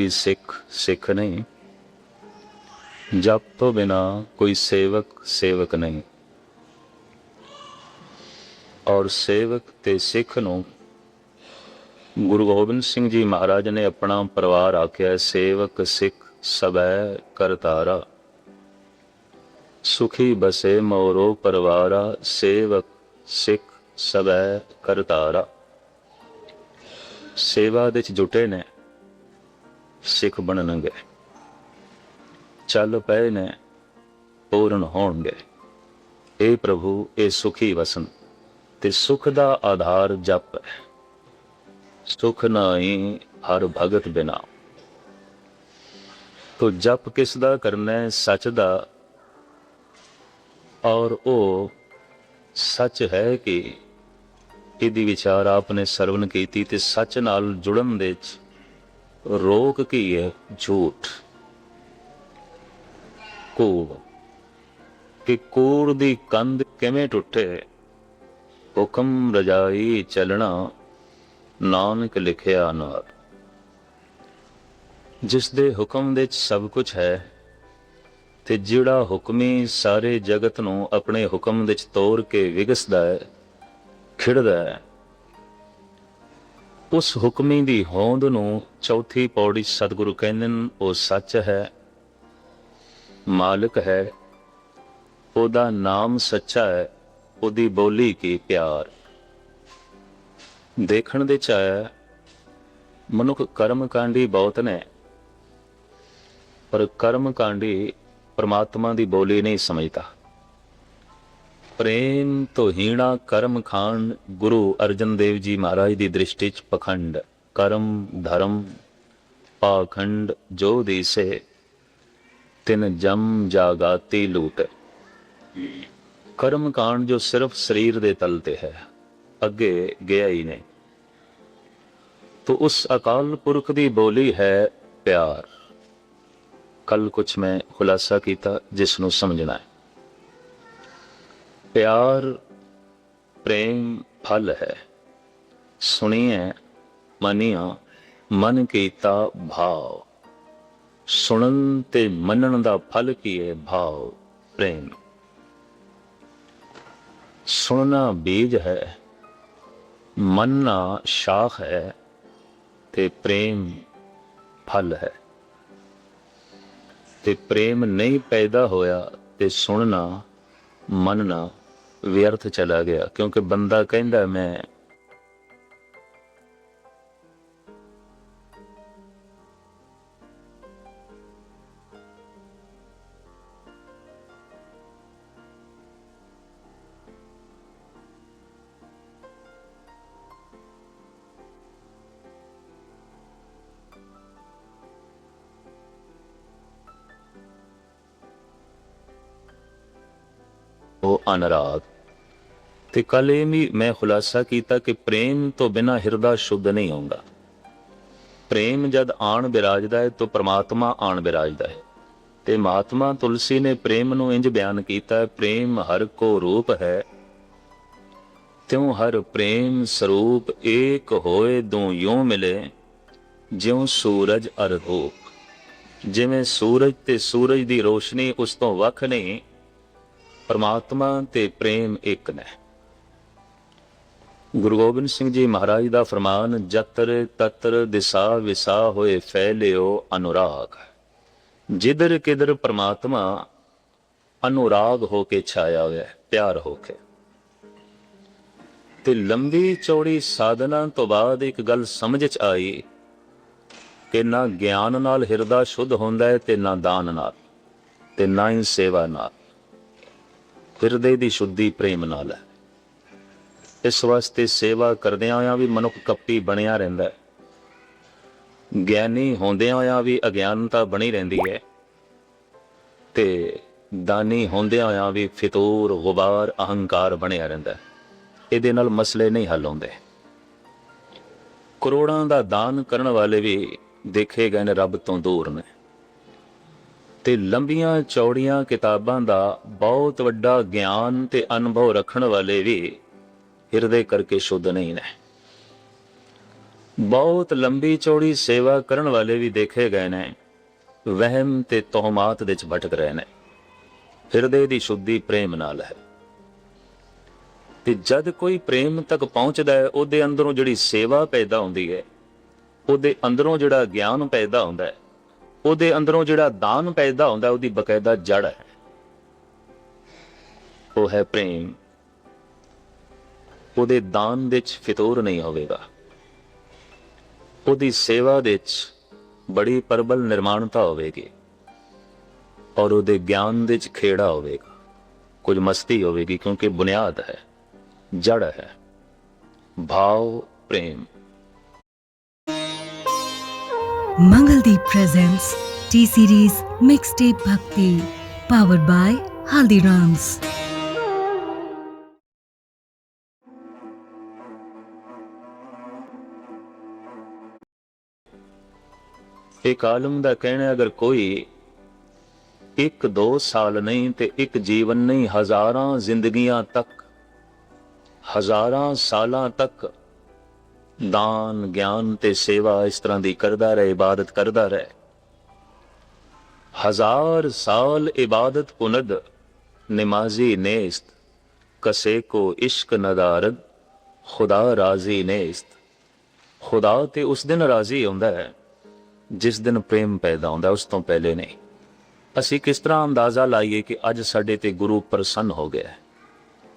ਕੋਈ ਸਿੱਖ ਸਿੱਖ ਨਹੀਂ। ਜਪ ਤੋਂ ਬਿਨਾ ਕੋਈ ਸੇਵਕ ਸੇਵਕ ਨਹੀਂ। ਔਰ ਸੇਵਕ ਤੇ ਸਿੱਖ ਨੂੰ ਗੁਰੂ ਗੋਬਿੰਦ ਸਿੰਘ ਜੀ ਮਹਾਰਾਜ ਨੇ ਆਪਣਾ ਪਰਿਵਾਰ ਆਖਿਆ, ਸੇਵਕ, ਸਿੱਖ ਸਬੈ ਕਰਤਾਰਾ। ਸੁਖੀ ਬਸੇ ਮੋਰੋ ਪਰਿਵਾਰਾ, ਸੇਵਕ, ਸਿੱਖ ਸਬੈ ਕਰਤਾਰਾ। ਸੇਵਾ ਦੇ ਚ ਜੁਟੇ ਨੇ। ਸਿੱਖ ਬਣਨਗੇ। ਚੱਲ ਪਏ ਨੇ, ਪੂਰਨ ਹੋਣਗੇ। ਇਹ ਪ੍ਰਭੂ ਇਹ ਸੁਖੀ ਵਸਨ, ਤੇ ਸੁਖ ਦਾ ਆਧਾਰ ਜਪ ਹੈ। ਸੁਖ ਨਾਹੀ ਹਰ ਭਗਤ ਬਿਨਾ। ਤੋ ਜਪ ਕਿਸ ਦਾ ਕਰਨਾ ਹੈ ਸੱਚ ਦਾ? ਔਰ ਉਹ ਸੱਚ ਹੈ ਕਿ? ਇਹਦੀ ਵਿਚਾਰ ਆਪਨੇ ਸਰਵਨ ਕੀਤੀ ਤੇ ਸੱਚ ਨਾਲ ਜੁੜਨ ਦੇ ਚ ਰੋਕ ਕੀ ਹੈ? ਝੂਠ। ਕੂੜ। ਕਿ ਕੂੜ ਦੀ ਕੰਧ ਕਿਵੇਂ ਟੁੱਟੇ? ਹੁਕਮ ਰਜਾਈ ਚੱਲਣਾ ਨਾਨਕ ਲਿਖਿਆ ਨਾਰ ਜਿਸ ਦੇ ਹੁਕਮ ਵਿੱਚ ਚ ਸਭ ਕੁਝ ਹੈ ਤੇ ਜਿਹੜਾ ਹੁਕਮੀ ਸਾਰੇ ਜਗਤ ਨੂੰ ਆਪਣੇ ਹੁਕਮ ਵਿੱਚ ਚ ਤੋੜ ਕੇ ਵਿਗਸਦਾ ਹੈ, ਖਿੜਦਾ ਹੈ ਉਸ ਹੁਕਮੀ ਦੀ ਹੋਂਦ ਨੂੰ ਚੌਥੀ ਪੌੜੀ ਸਤਿਗੁਰੂ ਕਹਿੰਦੇ ਨੇ ਉਹ ਸੱਚ ਹੈ, ਮਾਲਕ ਹੈ, ਉਹਦਾ ਨਾਮ ਸੱਚਾ ਹੈ, ਉਹਦੀ ਬੋਲੀ ਕੀ ਪਿਆਰ। ਦੇਖਣ ਦੇ ਚ ਆਇਆ, ਮਨੁੱਖ ਕਰਮ ਕਾਂਡੀ ਬਹੁਤ ਨੇ, ਪਰ ਕਰਮ ਕਾਂਡੀ ਪਰਮਾਤਮਾ ਦੀ ਬੋਲੀ ਨਹੀਂ ਸਮਝਦਾ। ਪ੍ਰੇਮ ਤੋਂ ਹੀਣਾ ਕਰਮ ਖਾਨ ਗੁਰੂ ਅਰਜਨ ਦੇਵ ਜੀ ਮਹਾਰਾਜ ਦੀ ਦ੍ਰਿਸ਼ਟੀ ਚ ਪਖੰਡ, ਕਰਮ, ਧਰਮ, ਪਾਖੰਡ ਜੋ ਦੀਸੇ, ਤਿਨ ਜਮ ਜਾਗਾਤੀ ਲੂਟ। ਕਰਮ ਕਾਂਡ ਜੋ ਸਿਰਫ ਸਰੀਰ ਦੇ ਤਲ ਤੇ ਹੈ, ਅੱਗੇ ਗਿਆ ਹੀ ਨਹੀਂ ਤੋ ਉਸ ਅਕਾਲ ਪੁਰਖ ਦੀ ਬੋਲੀ ਹੈ ਪਿਆਰ। ਕੱਲ ਕੁਛ ਮੈਂ ਖੁਲਾਸਾ ਕੀਤਾ ਜਿਸ ਨੂੰ ਸਮਝਣਾ ਹੈ। ਪਿਆਰ, ਪ੍ਰੇਮ ਫਲ ਹੈ। ਸੁਣੀਏ ਮਨਿਆ, ਮਨ ਕੀਤਾ ਭਾਵ। ਸੁਣਨ ਤੇ ਮੰਨਣ ਦਾ ਫਲ ਕੀ ਹੈ ਭਾਵ, ਪ੍ਰੇਮ? ਸੁਣਨਾ ਬੀਜ ਹੈ, ਮੰਨਣਾ ਸ਼ਾਖ ਹੈ ਤੇ ਪ੍ਰੇਮ ਫਲ ਹੈ। ਤੇ ਪ੍ਰੇਮ ਨਹੀਂ ਪੈਦਾ ਹੋਇਆ ਤੇ ਸੁਣਨਾ, ਮੰਨਣਾ ਵਿਅਰਥ ਚਲਾ ਗਿਆ ਕਿਉਂਕਿ ਬੰਦਾ ਕਹਿੰਦਾ ਮੈਂ ਉਹ ਅਨਰਾਗ ਤੇ ਕੱਲ ਇਹ ਵੀ ਮੈਂ ਖੁਲਾਸਾ ਕੀਤਾ ਕਿ ਪ੍ਰੇਮ ਤੋਂ ਬਿਨਾ ਹਿਰਦਾ ਸ਼ੁੱਧ ਨਹੀਂ ਹੁੰਦਾ ਪ੍ਰੇਮ ਜਦ ਆਣ ਬਿਰਾਜਦਾ ਹੈ ਤਾਂ ਪ੍ਰਮਾਤਮਾ ਆਣ ਬਿਰਾਜਦਾ ਹੈ। ਤੇ ਮਹਾਤਮਾ ਤੁਲਸੀ ਨੇ ਪ੍ਰੇਮ ਨੂੰ ਇੰਜ ਬਿਆਨ ਕੀਤਾ ਹੈ ਪ੍ਰੇਮ ਹਰ ਕੋ ਰੂਪ ਹੈ, ਤਿਉ ਹਰ ਪ੍ਰੇਮ ਸਰੂਪ ਏਕ ਹੋਏ ਦੋ ਯੋ ਮਿਲੇ, ਜਿਉ ਸੂਰਜ ਅਰ ਧੂਪ ਜਿਵੇਂ ਸੂਰਜ ਤੇ ਸੂਰਜ ਦੀ ਰੋਸ਼ਨੀ ਉਸ ਤੋਂ ਵੱਖ ਨਹੀਂ, ਪਰਮਾਤਮਾ ਤੇ ਪ੍ਰੇਮ ਇੱਕ ਨੇ। ਗੁਰੂ ਗੋਬਿੰਦ ਸਿੰਘ ਜੀ ਮਹਾਰਾਜ ਦਾ ਫਰਮਾਨ, ਜਤਰ ਤਤਰ ਦਿਸਾ ਵਿਸਾ ਹੋਏ ਫੈਲਿਓ ਅਨੁਰਾਗ। ਜਿੱਧਰ ਕਿਧਰ ਪਰਮਾਤਮਾ ਅਨੁਰਾਗ ਹੋ ਕੇ ਛਾਇਆ ਹੋਇਆ ਹੈ ਪਿਆਰ ਹੋ ਕੇ। ਤੇ ਲੰਬੀ ਚੌੜੀ ਸਾਧਨਾ ਤੋਂ ਬਾਅਦ ਇੱਕ ਗੱਲ ਸਮਝ ਚ ਆਈ ਕਿ ਨਾ ਗਿਆਨ ਨਾਲ ਹਿਰਦਾ ਸ਼ੁੱਧ ਹੁੰਦਾ ਹੈ ਤੇ ਨਾ ਦਾਨ ਨਾਲ, ਤੇ ਨਾ ਹੀ ਸੇਵਾ ਨਾਲ। ਹਿਰਦੇ ਦੀ ਸ਼ੁੱਧੀ ਪ੍ਰੇਮ ਨਾਲ ਹੈ। ਇਸ ਵਾਸਤੇ ਸੇਵਾ ਕਰਦਿਆਂ ਹੋਇਆਂ ਵੀ ਮਨੁੱਖ ਕੱਪੀ ਬਣਿਆ ਰਹਿੰਦਾ ਹੈ। ਗਿਆਨੀ ਹੁੰਦਿਆਂ ਹੋਇਆਂ ਵੀ ਅਗਿਆਨਤਾ ਬਣੀ ਰਹਿੰਦੀ ਹੈ ਤੇ ਦਾਨੀ ਹੁੰਦਿਆਂ ਹੋਇਆਂ ਵੀ ਫਿਤੂਰ, ਗੁਬਾਰ, ਅਹੰਕਾਰ ਬਣਿਆ ਰਹਿੰਦਾ ਹੈ। ਇਹਦੇ ਨਾਲ ਮਸਲੇ ਨਹੀਂ ਹੱਲ ਹੁੰਦੇ। ਕਰੋੜਾਂ ਦਾ ਦਾਨ ਕਰਨ ਵਾਲੇ ਵੀ ਦੇਖੇ ਗਏ ਨੇ ਰੱਬ ਤੋਂ ਦੂਰ ਨੇ। ਤੇ ਲੰਬੀਆਂ ਚੌੜੀਆਂ ਕਿਤਾਬਾਂ ਦਾ ਬਹੁਤ ਵੱਡਾ ਗਿਆਨ ਤੇ ਅਨੁਭਵ ਰੱਖਣ ਵਾਲੇ ਵੀ ਹਿਰਦੇ ਕਰਕੇ ਸ਼ੁੱਧ ਨਹੀਂ ਨੇ। ਬਹੁਤ ਲੰਬੀ ਚੌੜੀ ਸੇਵਾ ਕਰਨ ਵਾਲੇ ਵੀ ਦੇਖੇ ਗਏ ਨੇ। ਵਹਿਮ ਤੇ ਤੋਹਮਾਤ ਵਿੱਚ ਭਟਕ ਰਹੇ ਨੇ। ਹਿਰਦੇ ਦੀ ਸ਼ੁੱਧੀ ਪ੍ਰੇਮ ਨਾਲ ਹੈ। ਤੇ ਜਦ ਕੋਈ ਪ੍ਰੇਮ ਤੱਕ ਪਹੁੰਚਦਾ ਹੈ, ਉਹਦੇ ਅੰਦਰੋਂ ਜਿਹੜੀ ਸੇਵਾ ਪੈਦਾ ਹੁੰਦੀ ਹੈ, ਉਹਦੇ ਅੰਦਰੋਂ ਜਿਹੜਾ ਗਿਆਨ ਪੈਦਾ ਹੁੰਦਾ ਹੈ, ਉਹਦੇ ਅੰਦਰੋਂ ਜਿਹੜਾ ਦਾਨ ਪੈਦਾ ਹੁੰਦਾ ਉਹਦੀ ਬਕਾਇਦਾ ਜੜ ਹੈ। ਉਹ ਹੈ ਪ੍ਰੇਮ। ਉਹਦੇ ਦਾਨ ਵਿੱਚ ਫਿਤੂਰ ਨਹੀਂ ਹੋਵੇਗਾ। ਉਹਦੀ ਸੇਵਾ ਵਿੱਚ ਬੜੀ ਪ੍ਰਬਲ ਨਿਰਮਾਣਤਾ ਹੋਵੇਗੀ ਔਰ ਉਹਦੇ ਗਿਆਨ ਵਿੱਚ ਖੇੜਾ ਹੋਵੇਗਾ। ਕੁਝ ਮਸਤੀ ਹੋਵੇਗੀ ਕਿਉਂਕਿ ਬੁਨਿਆਦ ਹੈ ਜੜ ਹੈ। ਭਾਵ ਪ੍ਰੇਮ। Mangaldeep presents T Series Mixtape Bhakti, powered by Haldirams. ਇੱਕ ਆਲਮ ਦਾ ਕਹਿਣਾ ਅਗਰ ਕੋਈ ਇੱਕ ਦੋ ਸਾਲ ਨਹੀਂ ਤੇ ਇੱਕ ਜੀਵਨ ਨਹੀਂ, ਹਜ਼ਾਰਾਂ ਜ਼ਿੰਦਗੀਆਂ ਤੱਕ, ਹਜ਼ਾਰਾਂ ਸਾਲਾਂ ਤੱਕ ਦਾਨ, ਗਿਆਨ ਤੇ ਸੇਵਾ ਇਸ ਤਰ੍ਹਾਂ ਦੀ ਕਰਦਾ ਰਹੇ, ਇਬਾਦਤ ਕਰਦਾ ਰਹੇ। ਹਜ਼ਾਰ ਸਾਲ ਇਬਾਦਤ ਪੁਨਦ, ਨਿਮਾਜ਼ੀ ਨੇਸਤ, ਕਸੇ ਕੋ ਇਸ਼ਕ ਨਦਾਰਦ ਖੁਦਾ ਰਾਜ਼ੀ ਨੇਸਤ। ਖੁਦਾ ਤੇ ਉਸ ਦਿਨ ਰਾਜ਼ੀ ਹੁੰਦਾ ਹੈ। ਜਿਸ ਦਿਨ ਪ੍ਰੇਮ ਪੈਦਾ ਹੁੰਦਾ, ਉਸ ਤੋਂ ਪਹਿਲੇ ਨਹੀਂ। ਅਸੀਂ ਕਿਸ ਤਰ੍ਹਾਂ ਅੰਦਾਜ਼ਾ ਲਾਈਏ ਕਿ ਅੱਜ ਸਾਡੇ ਤੇ ਗੁਰੂ ਪ੍ਰਸੰਨ ਹੋ ਗਿਆ ਹੈ।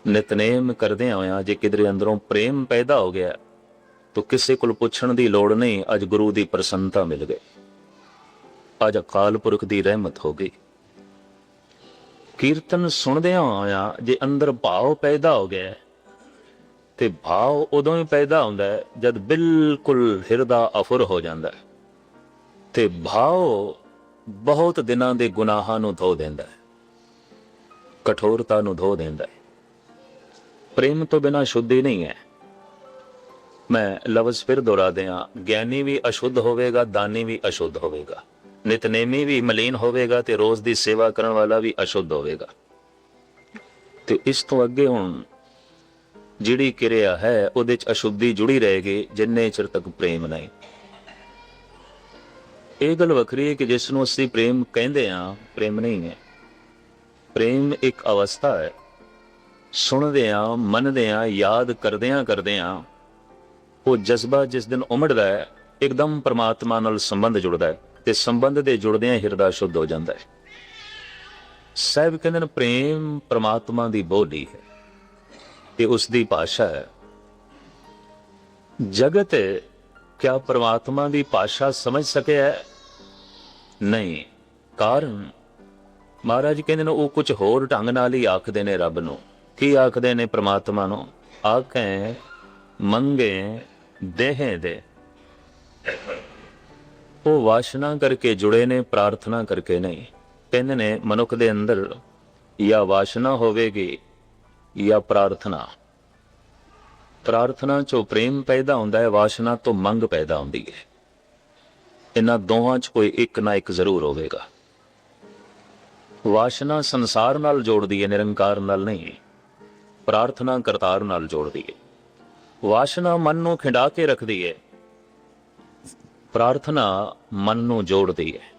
ਨਿਤਨੇਮ ਕਰਦੇ ਹੋਇਆ ਜੇ ਕਿਧਰੇ ਅੰਦਰੋਂ ਪ੍ਰੇਮ ਪੈਦਾ ਹੋ ਗਿਆ, ਤਾਂ ਕਿਸੇ ਕੋਲ ਪੁੱਛਣ ਦੀ ਲੋੜ ਨਹੀਂ, ਅੱਜ ਗੁਰੂ ਦੀ ਪ੍ਰਸੰਨਤਾ ਮਿਲ ਗਈ। ਅੱਜ ਅਕਾਲ ਪੁਰਖ ਦੀ ਰਹਿਮਤ ਹੋ ਗਈ। ਕੀਰਤਨ ਸੁਣਦਿਆਂ ਹੋਇਆ ਜੇ ਅੰਦਰ ਭਾਵ ਪੈਦਾ ਹੋ ਗਿਆ, ਤੇ ਭਾਵ ਉਦੋਂ ਹੀ ਪੈਦਾ ਹੁੰਦਾ ਹੈ ਜਦ ਬਿਲਕੁਲ ਹਿਰਦਾ ਅਫੁਰ ਹੋ ਜਾਂਦਾ ਹੈ। ਤੇ ਭਾਵ ਬਹੁਤ ਦਿਨਾਂ ਦੇ ਗੁਨਾਹਾਂ ਨੂੰ ਧੋ ਦਿੰਦਾ ਹੈ। ਕਠੋਰਤਾ ਨੂੰ ਧੋ ਦਿੰਦਾ ਹੈ। ਪ੍ਰੇਮ ਤੋਂ ਬਿਨਾ ਸ਼ੁੱਧੀ ਨਹੀਂ ਹੈ। ਮੈਂ ਲਫ਼ਜ਼ ਫਿਰ ਦੁਹਰਾ ਦਿਆਂ, ਗਿਆਨੀ ਵੀ ਅਸ਼ੁੱਧ ਹੋਵੇਗਾ, ਦਾਨੀ ਵੀ ਅਸ਼ੁੱਧ ਹੋਵੇਗਾ। ਨਿਤਨੇਮੀ ਵੀ ਮਲੀਨ ਹੋਵੇਗਾ ਤੇ ਰੋਜ਼ ਦੀ ਸੇਵਾ ਕਰਨ ਵਾਲਾ ਵੀ ਅਸ਼ੁੱਧ ਹੋਵੇਗਾ। ਤੇ ਇਸ ਤੋਂ ਅੱਗੇ ਹੁਣ ਜਿਹੜੀ ਕਿਰਿਆ ਹੈ, ਉਹਦੇ ਚ ਅਸ਼ੁੱਧੀ ਜੁੜੀ ਰਹੇਗੀ, ਜਿੰਨੇ ਚਿਰ ਤੱਕ ਪ੍ਰੇਮ ਨਹੀਂ। ਇਹ ਗੱਲ ਵੱਖਰੀ ਹੈ ਕਿ ਜਿਸ ਨੂੰ ਅਸੀਂ ਪ੍ਰੇਮ ਕਹਿੰਦੇ ਆ ਪ੍ਰੇਮ ਨਹੀਂ ਹੈ। ਪ੍ਰੇਮ ਇੱਕ ਅਵਸਥਾ ਹੈ। ਸੁਣਦੇ ਆ ਮੰਨਦੇ ਆ ਯਾਦ ਕਰਦੇ ਆ ਕਰਦੇ ਆ ਉਹ ਜਜ਼ਬਾ ਜਿਸ ਦਿਨ ਉਮੜਦਾ ਹੈ, ਇੱਕਦਮ ਪ੍ਰਮਾਤਮਾ ਨਾਲ ਸੰਬੰਧ ਜੁੜਦਾ ਹੈ ਤੇ ਸੰਬੰਧ ਦੇ ਜੁੜਦਿਆਂ ਹਿਰਦਾ ਸ਼ੁੱਧ ਹੋ ਜਾਂਦਾ ਹੈ। ਸਾਹਿਬ ਕਹਿੰਦੇ ਨੇ, ਪ੍ਰੇਮ ਪ੍ਰਮਾਤਮਾ ਦੀ ਬੋਲੀ ਹੈ ਤੇ ਉਸ ਦੀ ਭਾਸ਼ਾ ਹੈ। ਜਗਤ, ਕਿਆ ਪ੍ਰਮਾਤਮਾ ਦੀ ਭਾਸ਼ਾ ਸਮਝ ਸਕਿਆ ਹੈ? ਨਹੀਂ, ਕਾਰਨ? ਮਹਾਰਾਜ ਕਹਿੰਦੇ ਨੇ, ਉਹ ਕੁਝ ਹੋਰ ਢੰਗ ਨਾਲ ਹੀ ਆਖਦੇ ਨੇ ਰੱਬ ਨੂੰ। ਕੀ ਆਖਦੇ ਨੇ ਪ੍ਰਮਾਤਮਾ ਨੂੰ? ਆਖੇ, ਮੰਗੇ, ਦੇਹੇ ਦੇ। ਉਹ ਵਾਸ਼ਨਾ ਕਰਕੇ ਜੁੜੇ ਨੇ, ਪ੍ਰਾਰਥਨਾ ਕਰਕੇ ਨਹੀਂ। ਕਹਿੰਦੇ ਨੇ, ਮਨੁੱਖ ਦੇ ਅੰਦਰ ਜਾਂ ਵਾਸ਼ਨਾ ਹੋਵੇਗੀ ਜਾਂ ਪ੍ਰਾਰਥਨਾ। ਪ੍ਰਾਰਥਨਾ ਚੋਂ ਪ੍ਰੇਮ ਪੈਦਾ ਹੁੰਦਾ ਹੈ, ਵਾਸ਼ਨਾ ਤੋਂ ਮੰਗ ਪੈਦਾ ਹੁੰਦੀ ਹੈ। ਇਹਨਾਂ ਦੋਵਾਂ 'ਚ ਕੋਈ ਇੱਕ ਨਾ ਇੱਕ ਜ਼ਰੂਰ ਹੋਵੇਗਾ। ਵਾਸ਼ਨਾ ਸੰਸਾਰ ਨਾਲ ਜੋੜਦੀ ਹੈ ਨਿਰੰਕਾਰ ਨਾਲ ਨਹੀਂ। ਪ੍ਰਾਰਥਨਾ ਕਰਤਾਰ ਨਾਲ ਜੋੜਦੀ ਹੈ ਵਾਸ਼ਨਾ ਮਨ ਨੂੰ ਖਿੰਡਾ ਕੇ ਰੱਖਦੀ ਹੈ ਪ੍ਰਾਰਥਨਾ ਮਨ ਨੂੰ ਜੋੜਦੀ ਹੈ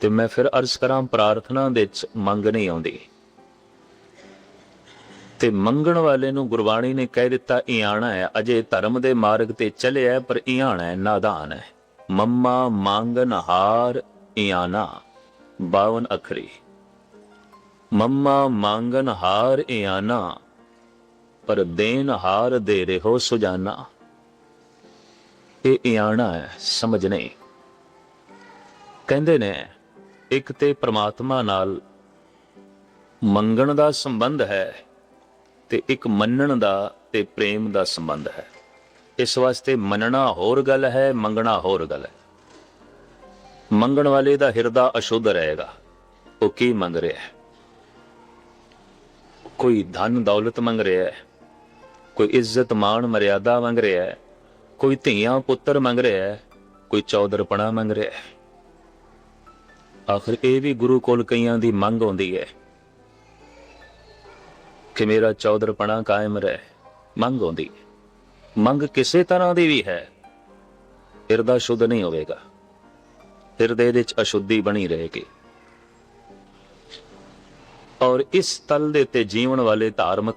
ਤੇ ਮੈਂ ਫਿਰ ਅਰਜ਼ ਕਰਾਂ ਪ੍ਰਾਰਥਨਾ ਦੇ ਵਿੱਚ ਮੰਗ ਨਹੀਂ ਆਉਂਦੀ। ਤੇ ਮੰਗਣ ਵਾਲੇ ਨੂੰ ਗੁਰਬਾਣੀ ਨੇ ਕਹਿ ਦਿੱਤਾ, ਇਆਣਾ ਹੈ, ਅਜੇ ਧਰਮ ਦੇ ਮਾਰਗ ਤੇ ਚੱਲਿਆ ਪਰ ਇਆਣਾ ਹੈ, ਨਾਦਾਨ ਹੈ। ਮੰਮਾ ਮੰਗਨ ਹਾਰ ਇਆਣਾ 52 ਅਖਰੀ। ਮੰਮਾ ਮੰਗਨ ਹਾਰ ਇਆਣਾ ਪਰ ਦੇਨ ਹਾਰ ਦੇ ਰਹੋ ਸੁਜਾਨਾ। ਇਹ ਇਆਣਾ ਹੈ, ਸਮਝ ਨਹੀਂ। ਕਹਿੰਦੇ ਨੇ, ਇੱਕ ਤੇ ਪ੍ਰਮਾਤਮਾ ਨਾਲ ਮੰਗਣ ਦਾ ਸੰਬੰਧ ਹੈ ਤੇ ਇੱਕ ਮੰਨਣ ਦਾ ਤੇ ਪ੍ਰੇਮ ਦਾ ਸੰਬੰਧ ਹੈ। ਇਸ ਵਾਸਤੇ ਮੰਨਣਾ ਹੋਰ ਗੱਲ ਹੈ, ਮੰਗਣਾ ਹੋਰ ਗੱਲ ਹੈ। ਮੰਗਣ ਵਾਲੇ ਦਾ ਹਿਰਦਾ ਅਸ਼ੁੱਧ ਰਹੇਗਾ। ਉਹ ਕੀ ਮੰਗ ਰਿਹਾ ਹੈ? ਕੋਈ ਧਨ ਦੌਲਤ ਮੰਗ ਰਿਹਾ ਹੈ? ਕੋਈ ਇੱਜ਼ਤ ਮਾਣ ਮਰਿਆਦਾ ਮੰਗ ਰਿਹਾ ਹੈ? ਕੋਈ ਧੀਆਂ ਪੁੱਤਰ ਮੰਗ ਰਿਹਾ ਹੈ? ਕੋਈ ਚੌਧਰਪਣਾ ਮੰਗ ਰਿਹਾ ਹੈ? ਆਖਰ ਇਹ ਵੀ ਗੁਰੂ ਕੋਲ ਕਈਆਂ ਦੀ ਮੰਗ ਆਉਂਦੀ ਹੈ ਕਿ ਮੇਰਾ ਚੌਧਰਪਣਾ ਕਾਇਮ ਰਹੇ। ਮੰਗ ਆਉਂਦੀ ਹੈ। ਮੰਗ ਕਿਸੇ ਤਰ੍ਹਾਂ ਦੀ ਵੀ ਹੈ। ਹਿਰਦਾ ਸ਼ੁੱਧ ਨਹੀਂ ਹੋਵੇਗਾ। ਹਿਰਦੇ ਦੇ ਵਿੱਚ ਅਸ਼ੁੱਧੀ ਬਣੀ ਰਹੇਗੀ। ਔਰ ਇਸ ਤਲ ਦੇ ਤੇ ਜੀਵਨ ਵਾਲੇ ਧਾਰਮਿਕ